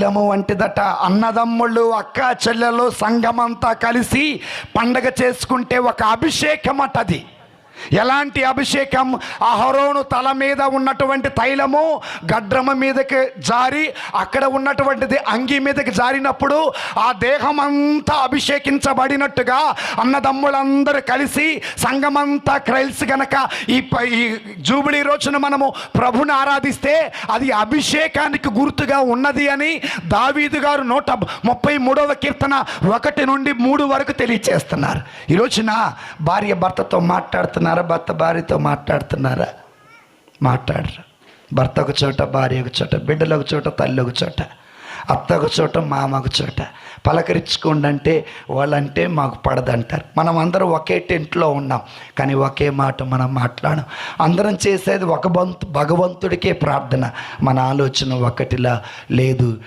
తైలము వంటిదట. అన్నదమ్ముళ్ళు అక్క చెల్లెలు సంఘమంతా కలిసి పండగ చేసుకుంటే ఒక అభిషేకం అట అది ఎలాంటి అభిషేకం? అహరోను తల మీద ఉన్నటువంటి తైలము గడ్రమ మీదకి జారి అక్కడ ఉన్నటువంటిది అంగి మీదకి జారినప్పుడు ఆ దేహం అంతా అభిషేకించబడినట్టుగా అన్నదమ్ములందరూ కలిసి సంఘమంతా కలిసి గనక ఈ ఈ జూబిలీ రోజున మనము ప్రభుని ఆరాధిస్తే అది అభిషేకానికి గుర్తుగా ఉన్నది అని దావీదు గారు నూట ముప్పై మూడవ కీర్తన ఒకటి నుండి మూడు వరకు తెలియచేస్తున్నారు. ఈ రోజున భార్య భర్తతో మాట్లాడుతున్నారా భర్త భార్యతో మాట్లాడుతున్నారా? మాట్లాడరు. భర్త ఒక చోట భార్య ఒక చోట బిడ్డలు ఒక చోట తల్లి ఒక చోట అత్త ఒక చోట మామ ఒక చోట. పలకరించుకోండి అంటే వాళ్ళంటే మాకు పడదంటారు. మనం అందరం ఒకే టెంట్లో ఉన్నాం కానీ ఒకే మాట మనం మాట్లాడం అందరం చేసేది ఒక బంతు భగవంతుడికే ప్రార్థన. మన ఆలోచన ఒకటిలా లేదు.